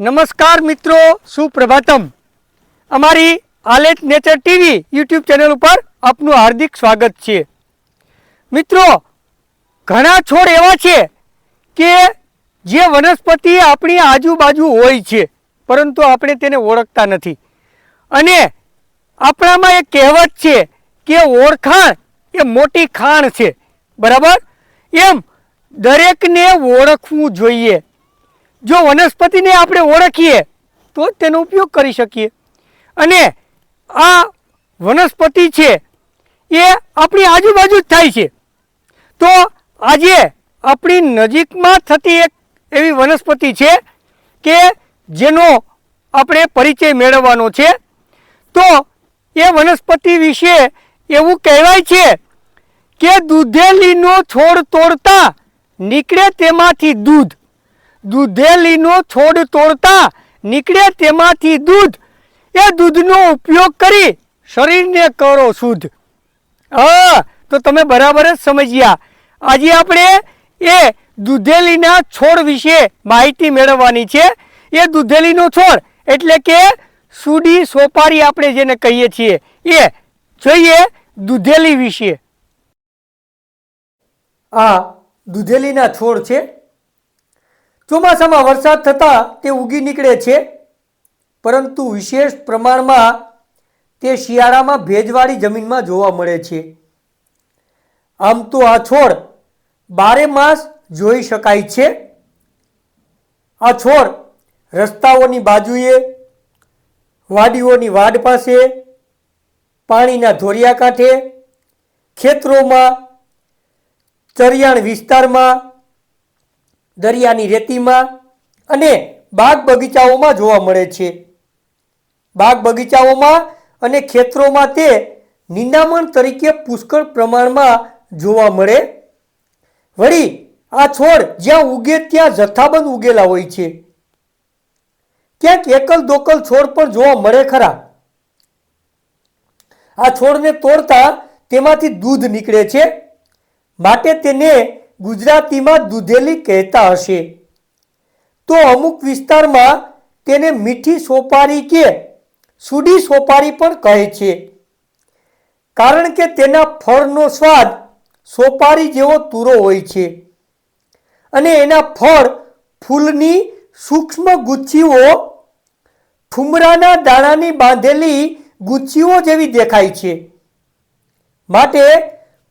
નમસ્કાર મિત્રો, સુપ્રભાતમ. અમારી Alet nature TV YouTube channel ઉપર આપનું હાર્દિક સ્વાગત છે. મિત્રો, ઘણા છોડ એવા છે કે જે વનસ્પતિ આપણી આજુબાજુ હોય છે, પરંતુ આપણે તેને ઓળખતા નથી. અને આપણામાં એક કહેવત છે કે ઓળખાણ એ મોટી ખાણ છે. બરાબર? એમ દરેકને ઓળખવું જોઈએ. જો વનસ્પતિને આપણે ઓળખીએ, તો જ તેનો ઉપયોગ કરી શકીએ. અને આ વનસ્પતિ છે, એ આપણી આજુબાજુ જ થાય છે. તો આજે આપણી નજીકમાં થતી એક એવી વનસ્પતિ છે કે જેનો આપણે પરિચય મેળવવાનો છે. તો એ વનસ્પતિ વિશે એવું કહેવાય છે કે દૂધેલીનો છોડ તોડતા નીકળે તેમાંથી દૂધ. દૂધેલીનો છોડ તોડતા નીકળે તેમાંથી દૂધ. એ દૂધનો ઉપયોગ કરી શરીરને કરો શુદ્ધ. હા, તો તમે બરાબર જ સમજ્યા. આજે આપણે એ દૂધેલીના છોડ વિશે માહિતી મેળવવાની છે. એ દૂધેલીનો છોડ એટલે કે સુડી સોપારી આપણે જેને કહીએ છીએ, એ જોઈએ દૂધેલી વિશે. આ દૂધેલીના છોડ છે ચોમાસામાં વરસાદ થતાં તે ઉગી નીકળે છે. પરંતુ વિશેષ પ્રમાણમાં તે શિયાળામાં ભેજવાળી જમીનમાં જોવા મળે છે. આમ તો આ છોડ બારે માસ જોઈ શકાય છે. આ છોડ રસ્તાઓની બાજુએ, વાડીઓની વાડ પાસે, પાણીના ધોરિયા કાંઠે, ખેતરોમાં, ચરિયાણ વિસ્તારમાં દરિયાની રેતીમાં અને બાગ બગીચાઓમાં જોવા મળે છે. બાગ બગીચાઓમાં અને ખેતરોમાં તે નિંદામણ તરીકે પુષ્કળ પ્રમાણમાં જોવા મળે. વળી આ છોડ જ્યાં ઉગે ત્યાં જથ્થાબંધ ઉગેલા હોય છે. ક્યાંક એકલ દોકલ છોડ પણ જોવા મળે ખરા. આ છોડને તોડતા તેમાંથી દૂધ નીકળે છે. માટે તેને ગુજરાતીમાં દૂધેલી કહેતા હશે. તો અમુક વિસ્તારમાં તેને મીઠી સોપારી કે સુડી સોપારી પણ કહે છે. કારણ કે તેના ફળનો સ્વાદ સોપારી જેવો તુરો હોય છે. અને એના ફળ ફૂલની સૂક્ષ્મ ગુચ્છીઓ ઠુમરાના દાણાની બાંધેલી ગુચ્છીઓ જેવી દેખાય છે. માટે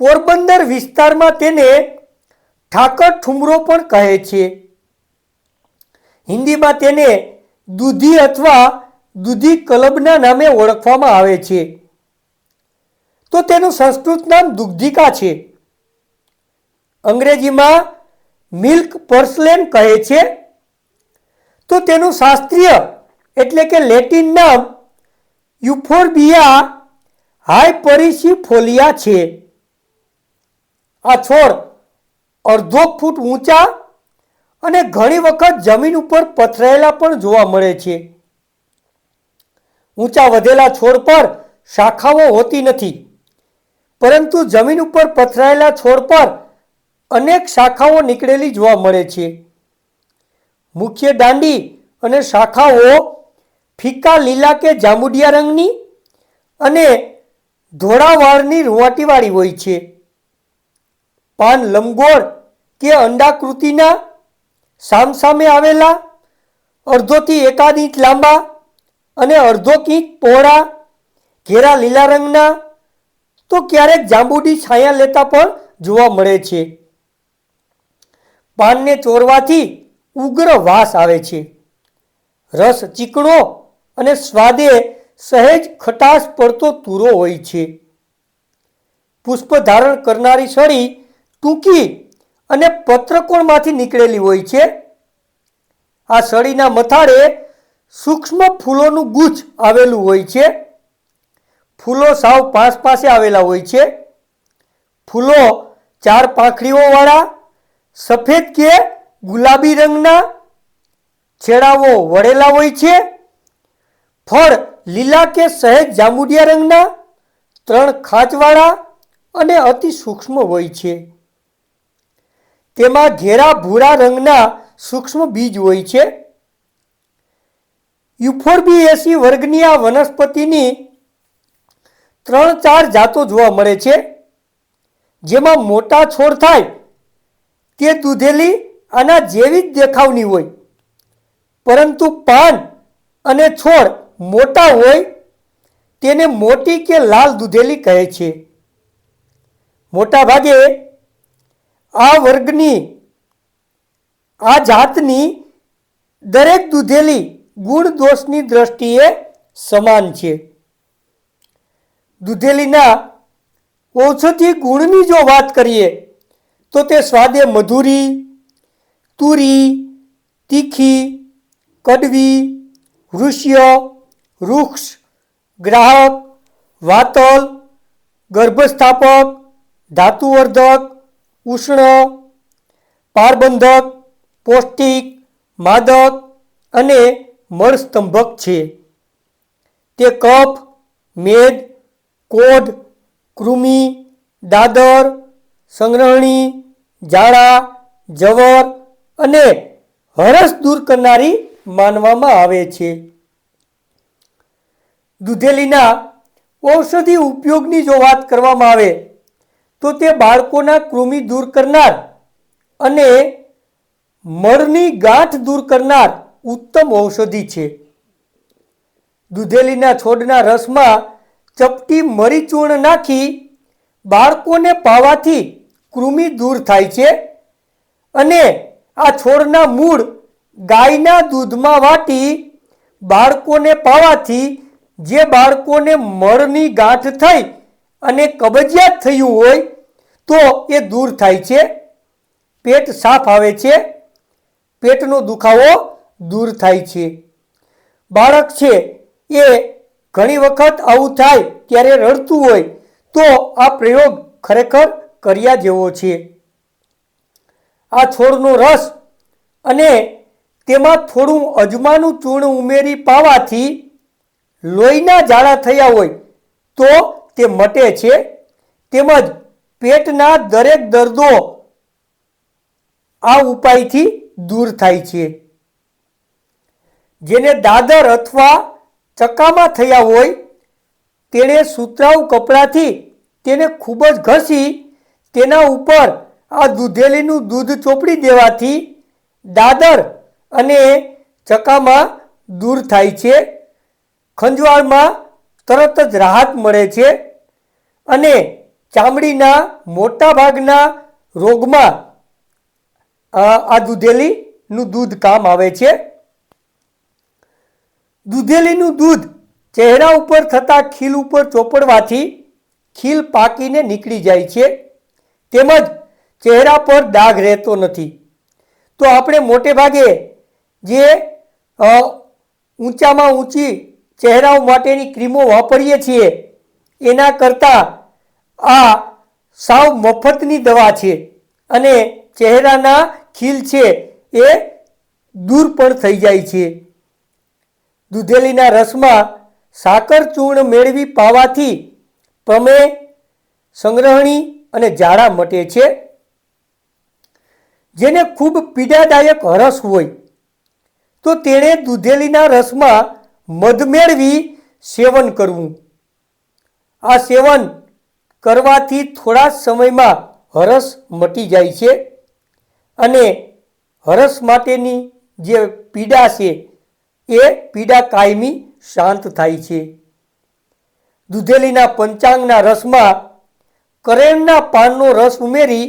પોરબંદર વિસ્તારમાં તેને ઠાકર ઠુમરો પણ કહે છે. હિન્દીમાં તેને દૂધી અથવા દૂધી કલબના નામે ઓળખવામાં આવે છે. તો તેનું સંસ્કૃત નામ દુગ્ધિકા છે. અંગ્રેજીમાં મિલ્ક પર્સલેન કહે છે. તો તેનું શાસ્ત્રીય એટલે કે લેટિન નામ યુફોર્બિયા હાયપરિસિફોલિયા છે. આ છોડ અડધો ફૂટ ઊંચા અને ઘણી વખત જમીન ઉપર પથરાયેલા પણ જોવા મળે છે. ઊંચા વધેલા છોડ પર શાખાઓ હોતી નથી, પરંતુ જમીન ઉપર પથરાયેલા છોડ પર અનેક શાખાઓ નીકળેલી જોવા મળે છે. મુખ્ય દાંડી અને શાખાઓ ફીકા લીલા કે જાંબુડિયા રંગની અને ધોળાવાળની રૂવાટીવાળી હોય છે. પાન લંબગોળ કે અંડાકૃતિના સામસામે આવેલા અડધોથી એકાદ ઇંચ લાંબા અને અડધો ઇંચ પહોળા ઘેરા લીલા રંગના તો ક્યારેક જાંબુડી છાયા લેતા પણ જોવા મળે છે. પાનને ચોરવાથી ઉગ્ર વાસ આવે છે. રસ ચીકણો અને સ્વાદે સહેજ ખટાશ પડતો તૂરો હોય છે. પુષ્પ ધારણ કરનારી સળી ટૂંકી અને પત્રકોણમાંથી નીકળેલી હોય છે. આ સળીના મથાળે સૂક્ષ્મ ફૂલોનું ગુચ્છ આવેલું હોય છે. ફૂલો સાવ પાસ પાસે આવેલા હોય છે. ફૂલો ચાર પાંખડીઓવાળા, સફેદ કે ગુલાબી રંગના છેડાઓ વળેલા હોય છે. ફળ લીલા કે સહેજ જાંબુડિયા રંગના, ત્રણ ખાંચવાળા અને અતિ સૂક્ષ્મ હોય છે. તેમાં ઘેરા ભૂરા રંગના સૂક્ષ્મ બીજ હોય છે. યુફોર્બિએસી વર્ગની આ વનસ્પતિની ત્રણ ચાર જાતો જોવા મળે છે. જેમાં મોટા છોડ થાય, તે દૂધેલી આના જેવી જ દેખાવની હોય. પરંતુ પાન અને છોડ મોટા હોય, તેને મોટી કે લાલ દૂધેલી કહે છે. મોટા ભાગે આ વર્ગની, આ જાતની દરેક દૂધેલી ગુણ દોષની દ્રષ્ટિએ સમાન છે. દૂધેલીના ઔષધિ ગુણની જો વાત કરીએ, તો તે સ્વાદે મધુરી, તુરી, તીખી, કડવી વૃષ્ય વૃક્ષ ગ્રાહક, વાતલ, ગર્ભસ્થાપક, ધાતુવર્ધક ઉષ્ણ, પારબંધક, પૌષ્ટિક, માદક અને મળસ્તંભક છે. તે કફ, મેદ, કોઢ, કૃમિ, દાદર, સંગ્રહણી, ઝાડા, જવર અને હરસ દૂર કરનારી માનવામાં આવે છે. દૂધેલીના ઔષધિ ઉપયોગની જો વાત કરવામાં આવે તો તે બાળકોના કૃમિ દૂર કરનાર અને મળની ગાંઠ દૂર કરનાર ઉત્તમ ઔષધિ છે. દૂધેલીના છોડના રસમાં ચપટી મરીચૂર્ણ નાખી બાળકોને પાવાથી કૃમિ દૂર થાય છે અને આ છોડના મૂળ ગાયના દૂધમાં વાટી બાળકોને પાવાથી જે બાળકોને મળની ગાંઠ થઈ અને કબજિયાત થયું હોય તો એ દૂર થાય છે. પેટ સાફ આવે છે. પેટનો દુખાવો દૂર થાય છે. બાળક છે એ ઘણી વખત આવું થાય ત્યારે રડતું હોય તો આ પ્રયોગ ખરેખર કર્યા જેવો છે. આ છોડનો રસ અને તેમાં થોડું અજમાનું ચૂર્ણ ઉમેરી પાવાથી લોહીના ઝાડા થયા હોય તો તે મટે છે, તેમજ પેટના દરેક દર્દો આ ઉપાયથી દૂર થાય છે. જેને દાદર અથવા ચક્કામાં થયા હોય, તેણે સુતરાઉ કપડાથી તેને ખૂબ જ ઘસી તેના ઉપર આ દૂધેલીનું દૂધ ચોપડી દેવાથી દાદર અને ચકામાં દૂર થાય છે. ખંજવાળમાં તરત જ રાહત મળે છે. અને ચામડીના મોટા ભાગના રોગમાં આ દૂધેલીનું દૂધ કામ આવે છે. દૂધેલીનું દૂધ ચહેરા ઉપર થતા ખીલ ઉપર ચોપડવાથી ખીલ પાકીને નીકળી જાય છે. તેમજ ચહેરા પર ડાઘ રહેતો નથી. તો આપણે મોટે ભાગે જે ઊંચામાં ઊંચી ચહેરાઓ માટેની ક્રીમો વાપરીએ છીએ એના કરતાં આ સાવ મફતની દવા છે અને ચહેરાના ખીલ છે એ દૂર પણ થઈ જાય છે. દૂધેલીના રસમાં સાકર ચૂર્ણ મેળવી પાવાથી પ્રમે સંગ્રહણી અને ઝાડા મટે છે. જેને ખૂબ પીડાદાયક હરસ હોય તો તેણે દૂધેલીના રસમાં મધ મેળવી સેવન કરવું. આ સેવન કરવાથી થોડા સમયમાં હરસ મટી જાય છે અને હરસ માટેની જે પીડા છે એ પીડા કાયમી શાંત થાય છે. દૂધેલીના પંચાંગના રસમાં કરેણના પાનનો રસ ઉમેરી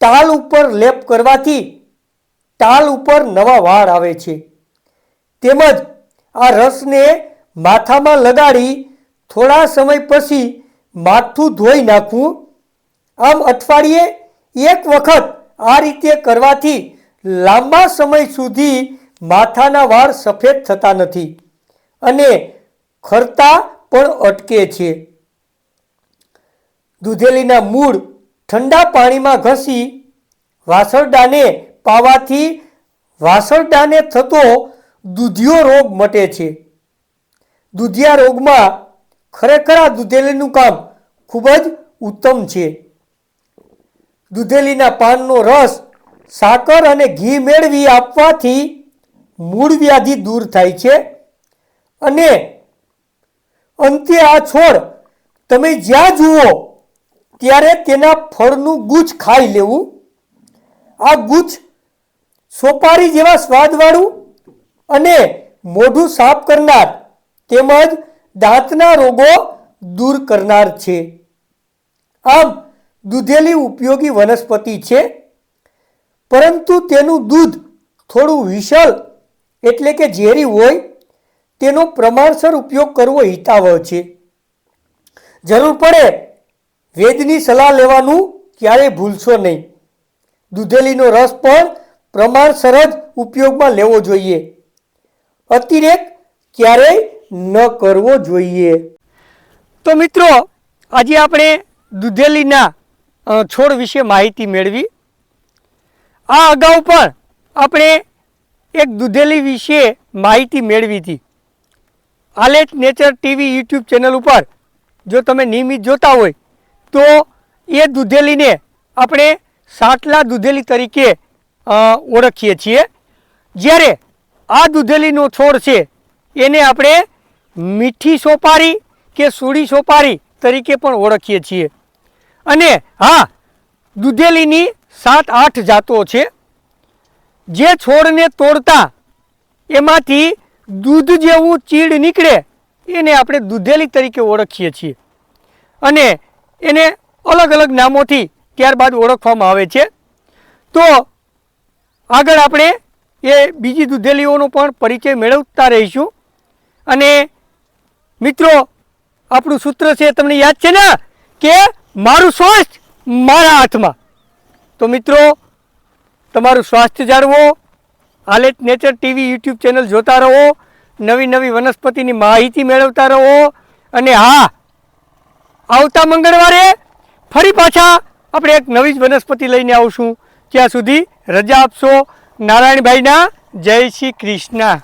ટાલ ઉપર લેપ કરવાથી ટાલ ઉપર નવા વાળ આવે છે. તેમજ આ રસને માથામાં લગાડી થોડા સમય પછી માથું ધોઈ નાખવું આમ અઠવાડિયે એક વખત આ રીતે કરવાથી લાંબા સમય સુધી માથાના વાળ સફેદ થતા નથી અને ખરતા પણ અટકે છે. દૂધેલીના મૂળ ઠંડા પાણીમાં ઘસી વાસરડાને પાવાથી વાસરડાને થતો દૂધિયો રોગ મટે છે. દૂધિયા રોગમાં ખરેખર આ દૂધેલીનું કામ ખૂબ જ ઉત્તમ છે. દૂધેલીના પાનનો રસ સાકર અને ઘી મેળવી આપવાથી મૂળ વ્યાધિ દૂર થાય છે અને અંતે આ છોડ તમે જ્યાં જુઓ ત્યારે તેના ફળનું ગુચ્છ ખાઈ લેવું. આ ગુચ્છ સોપારી જેવા સ્વાદવાળું અને મોઢું સાફ કરનાર તેમજ દાંતના રોગો દૂર કરનાર છે. આમ, દૂધેલી ઉપયોગી વનસ્પતિ છે, પરંતુ તેનું દૂધ થોડું વિશળ એટલે કે ઝેરી હોય, તેનો પ્રમાણસર ઉપયોગ કરવો હિતાવહ છે. જરૂર પડે, વેદની સલાહ લેવાનું ક્યારેય ભૂલશો નહીં. દૂધેલીનો રસ પણ પ્રમાણસર જ ઉપયોગમાં લેવો જોઈએ. અતિરેક ક્યારેય ન કરવો જોઈએ. તો મિત્રો, આજે આપણે દૂધેલીના છોડ વિશે માહિતી મેળવી. આ અગાઉ પણ આપણે એક દૂધેલી વિશે માહિતી મેળવી હતી. Alet nature TV YouTube channel ઉપર જો તમે નિયમિત જોતા હોય, તો એ દૂધેલીને આપણે સાટલા દૂધેલી તરીકે ઓળખીએ છીએ. જ્યારે આ દૂધેલીનો છોડ છે, એને આપણે મીઠી સોપારી કે સુડી સોપારી તરીકે પણ ઓળખીએ છીએ. અને હા, દૂધેલીની સાત આઠ જાતો છે. જે છોડને તોડતા એમાંથી દૂધ જેવું ચીડ નીકળે, એને આપણે દૂધેલી તરીકે ઓળખીએ છીએ. અને એને અલગ અલગ નામોથી ત્યારબાદ ઓળખવામાં આવે છે. તો આગળ આપણે એ બીજી દૂધેલીઓનો પણ પરિચય મેળવતા રહીશું. અને મિત્રો, આપણું સૂત્ર છે, તમને યાદ છે ને? કે મારું સ્વાસ્થ્ય મારા હાથમાં. તો મિત્રો, તમારું સ્વાસ્થ્ય જાળવો Alet nature TV YouTube channel જોતા રહો, નવી નવી વનસ્પતિની માહિતી મેળવતા રહો, અને હા, આવતા મંગળવારે ફરી પાછા આપણે એક નવી જ વનસ્પતિ લઈને આવશું. ત્યાં સુધી રજા આપશો. નારાયણભાઈના જય શ્રી કૃષ્ણ.